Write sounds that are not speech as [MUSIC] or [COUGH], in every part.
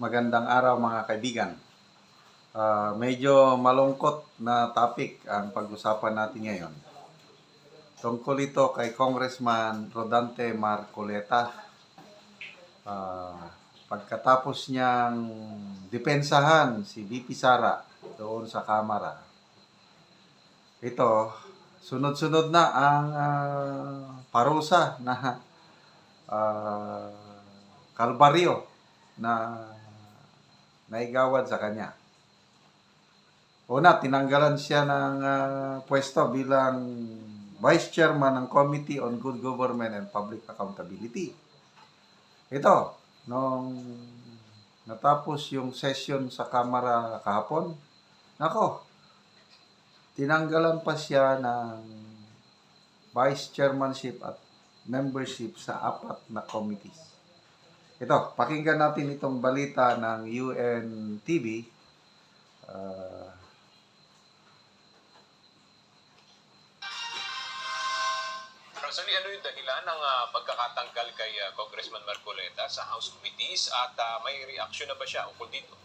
Magandang araw mga kaibigan. Ah, medyo malungkot na topic ang pag-usapan natin ngayon. Tungkol ito kay Congressman Rodante Marcoleta. Ah, pagkatapos niyang depensahan si VP Sara doon sa Kamara. Ito, sunod-sunod na ang ah, parusa na ah, kalbaryo na naigawad sa kanya. Una, tinanggalan siya ng ah, pwesto bilang Vice Chairman ng Committee on Good Government and Public Accountability. Ito, nung natapos yung session sa Kamara kahapon, nako, tinanggalan pa siya ng Vice Chairmanship at membership sa apat na committees. Ito, pakinggan natin itong balita ng UN TV. Ah, Rosalie, ano yung dahilan ng ah, pagkakatanggal kay ah, Congressman Marcoleta sa House Committees at ah, may reaksyon na ba siya ukol dito?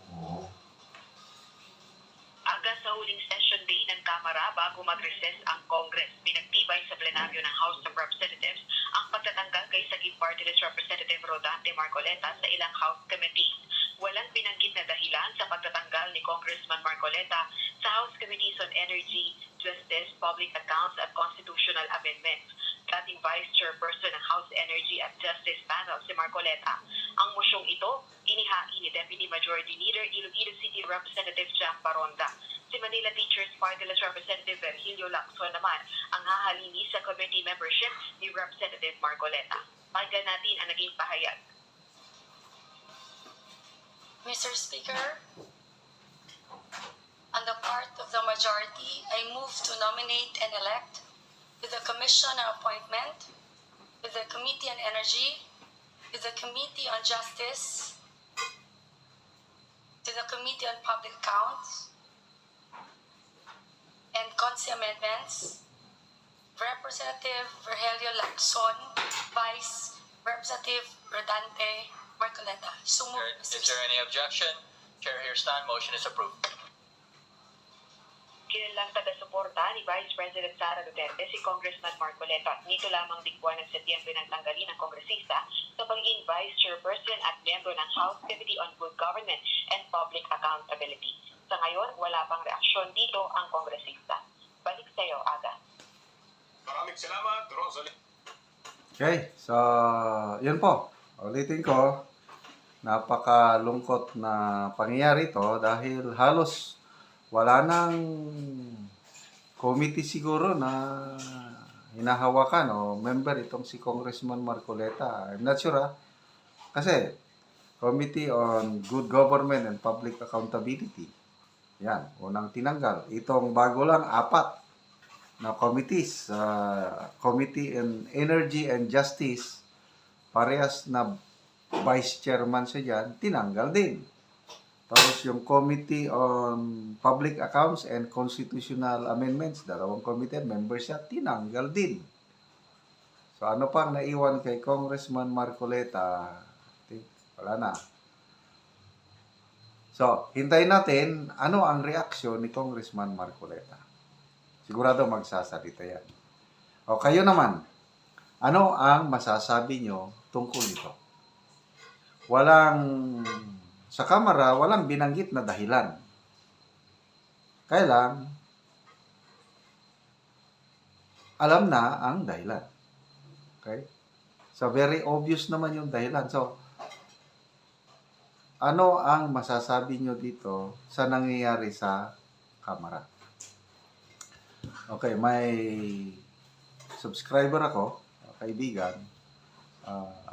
Aga sa huling session day ng Kamara bago mag-recess ang Congress, pinagtibay sa plenaryo ng House of Representatives ang pagtatanggal kay Sagip Party List Representative Rodante Marcoleta sa ilang House committees. Walang binanggit na dahilan sa pagtatanggal ni Congressman Marcoleta sa House Committees on Energy, Justice, Public Accounts at Constitutional Amendments. Dating Vice Chairperson ng House Energy at Justice Panel si Marcoleta. Ang mosyong ito, inihain ni Deputy Majority Leader Iloilo City Representative Jack Baronda. Si Manila Teachers Party List Representative Virgilio Lacson naman ang hahalili sa committee membership ni Representative Marcoleta. Pakinggan natin ang naging pahayag. Mr. Speaker, on the part of the majority, I move to nominate and elect to the Commission on Appointment, to the Committee on Energy, to the Committee on Justice, to the Committee on Public Accounts, and Consi Amendments, Representative Virgilio Lacson, Vice Representative Rodante Marcoleta. So moved, Mr. Is there any objection? Chair hears none, motion is approved. Kilalang taga-suporta ni Vice President Sara Duterte si Congressman Marcoleta. Nito lamang digbuwan ng Setyembre ng tanggalin ng kongresista sa pagiging Vice Chairperson at miyembro ng House Committee on Good Government and Public Accountability. Sa ngayon, wala pang reaksyon dito ang kongresista. Balik sa iyo, Aga. Maraming salamat, Rosalie. Okay, so yun po. Ulitin ko, napakalungkot na pangyayari to dahil halos wala nang committee siguro na hinahawakan o member itong si Congressman Marcoleta. I'm not sure ah. Kasi Committee on Good Government and Public Accountability. Yan, unang tinanggal. Itong bago lang, apat na committees. ah, Committee on Energy and Justice, parehas na vice chairman siya dyan, tinanggal din. Tapos yung Committee on Public Accounts and Constitutional Amendments, dalawang committee, member siya, tinanggal din. So ano pang naiwan kay Congressman Marcoleta? Wala na. So, hintayin natin ano ang reaksyon ni Congressman Marcoleta. Sigurado magsasalita yan. O kayo naman, ano ang masasabi nyo tungkol ito? Walang, sa kamera, walang binanggit na dahilan. Kaya lang, alam na ang dahilan. Okay? So, very obvious naman yung dahilan. So, ano ang masasabi nyo dito sa nangyayari sa kamera? Okay, may subscriber ako, kaibigan. Uh,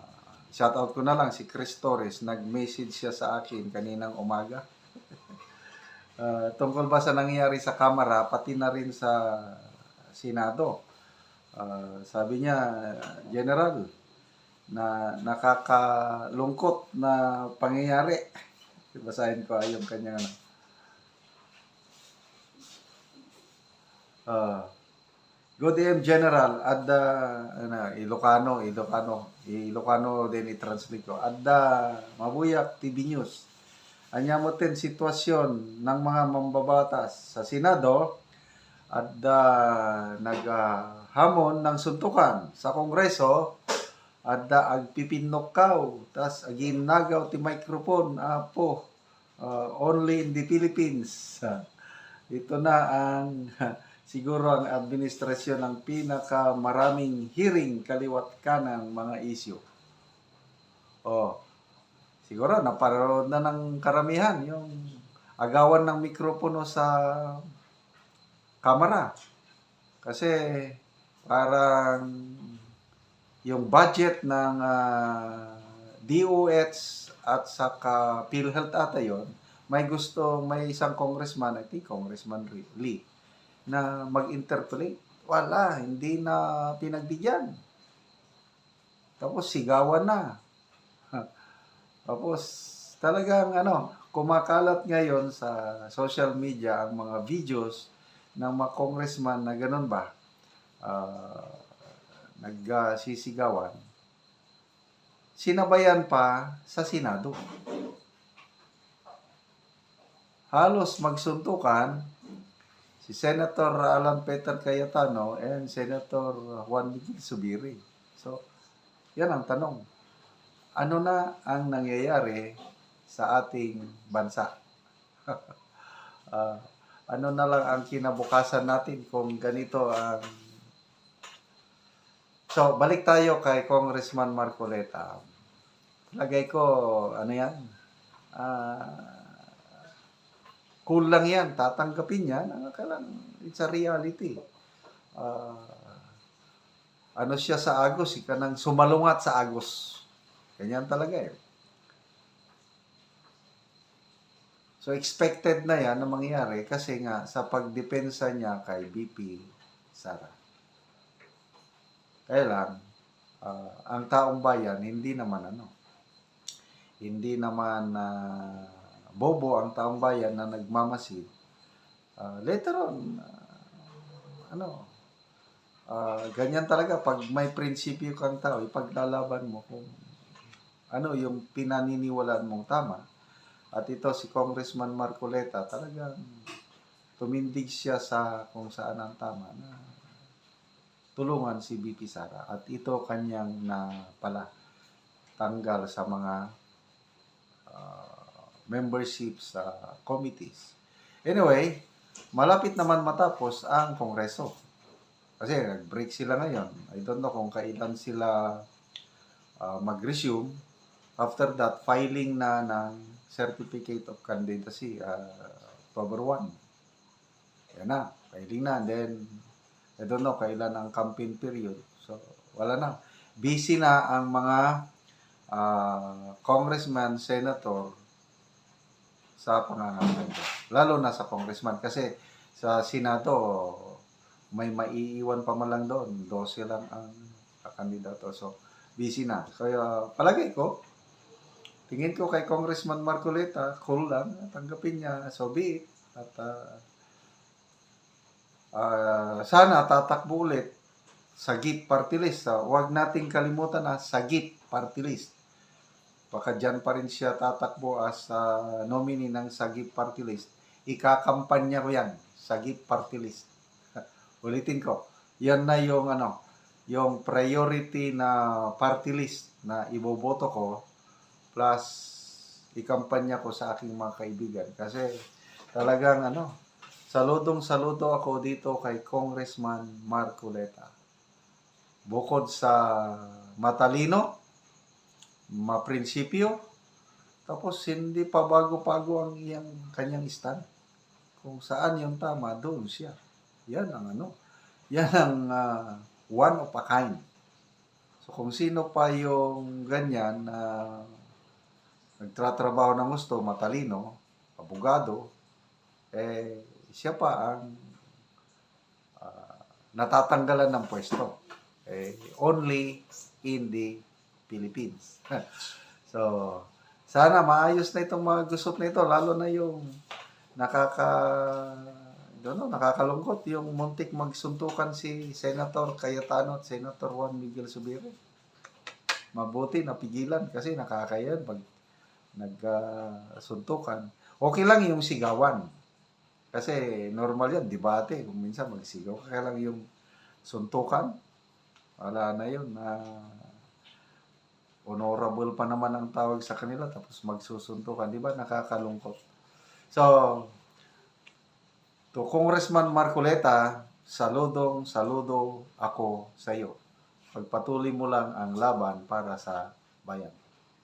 shoutout ko na lang si Chris Torres. Nag-message siya sa akin kaninang umaga. Uh, [LAUGHS] tungkol ba sa nangyayari sa kamera, pati na rin sa Senado. Uh, sabi niya, General, na nakakalungkot na pangyayari. [LAUGHS] Basahin ko ay yung kanyang ano. Uh, Good AM General, at the, ano, Ilocano, Ilocano, Ilocano din i-translate ko. At the Mabuyak TV News, anyamutin sitwasyon ng mga mambabatas sa Senado at uh, naghamon ng suntukan sa Kongreso at uh, agpipinnokaw tas aginagaw ti microphone apo uh, only in the Philippines. [LAUGHS] Ito na ang [LAUGHS] siguro ang administrasyon ng pinaka maraming hearing kaliwat kanang mga isyu. Oh, siguro naparoon na ng karamihan yung agawan ng mikropono sa kamera. Kasi parang yung budget ng ah, DOH at saka PhilHealth ata yon may gusto, may isang congressman, I think Congressman Lee, na mag-interpolate. Wala, hindi na pinagbigyan. Tapos sigawan na. [LAUGHS] Tapos talagang ano, kumakalat ngayon sa social media ang mga videos ng mga congressman na ganun ba, uh, nagsisigawan, sinabayan pa sa Senado. Halos magsuntukan si Senator Alan Peter Cayetano and Senator Juan Miguel Subiri. So, yan ang tanong. Ano na ang nangyayari sa ating bansa? [LAUGHS] Ah, ano na lang ang kinabukasan natin kung ganito ang So, balik tayo kay Congressman Marcoleta. Lagay ko, ano yan? Ah, cool lang yan. Tatanggapin yan. Ang kailang, it's a reality. Ah, ano siya sa Agos? Ika nang sumalungat sa Agos. Ganyan talaga eh. So, expected na yan na mangyari kasi nga sa pagdepensa niya kay BP Sara. Kaya lang, ah, ang taong bayan, hindi naman ano, hindi naman na bobo ang taong bayan na nagmamasid. Ah, later on, ah, ano, ah, ganyan talaga, pag may prinsipyo kang tao, ipaglalaban mo kung ano yung pinaniniwalaan mong tama. At ito si Congressman Marcoleta, talagang tumindig siya sa kung saan ang tama na tulungan si BP Sara at ito kanyang na pala tanggal sa mga uh, membership sa committees. Anyway, malapit naman matapos ang kongreso. Kasi nag-break sila ngayon. I don't know kung kailan sila uh, mag-resume. After that, filing na ng Certificate of Candidacy uh, October 1. Yan na, filing na. And then, I don't know kailan ang campaign period. So, wala na. Busy na ang mga uh, congressman, senator sa pangangalaga. Lalo na sa congressman. Kasi sa Senado, may maiiwan pa man lang doon. 12 lang ang kakandidato. So, busy na. Kaya palagay ko, tingin ko kay Congressman Marcoleta, cool lang. Tanggapin niya. So be it. At uh, Ah, sana tatakbo ulit sa GIT party list. Uh, huwag nating kalimutan na sa GIT party list. Baka dyan pa rin siya tatakbo as uh, nominee ng Sagip party list. Ikakampanya ko yan, Sagip party list. [LAUGHS] Ulitin ko, yan na yung ano, yung priority na party list na iboboto ko plus ikampanya ko sa aking mga kaibigan. Kasi talagang ano, Saludong saludo ako dito kay Congressman Marcoleta. Bukod sa matalino, maprinsipyo, tapos hindi pa bago-bago ang iyang kanyang stand. Kung saan yung tama, doon siya. Yan ang ano. Yan ang uh, one of a kind. So kung sino pa yung ganyan na uh, nagtratrabaho ng gusto, matalino, abogado, eh siya pa ang uh, natatanggalan ng pwesto. Eh, only in the Philippines. [LAUGHS] so, sana maayos na itong mga gusot na ito, lalo na yung nakaka don't nakakalungkot yung muntik magsuntukan si Senator Cayetano at Senator Juan Miguel Subiri. Mabuti napigilan kasi nakakayan pag nagsuntukan, okay lang yung sigawan. Kasi normal yan, debate. Kung minsan magsigaw, kaya lang yung suntukan, wala na yun. na honorable pa naman ang tawag sa kanila tapos magsusuntukan. Di ba? Nakakalungkot. So, to Congressman Marcoleta, saludong, saludo ako sa iyo. Pagpatuloy mo lang ang laban para sa bayan.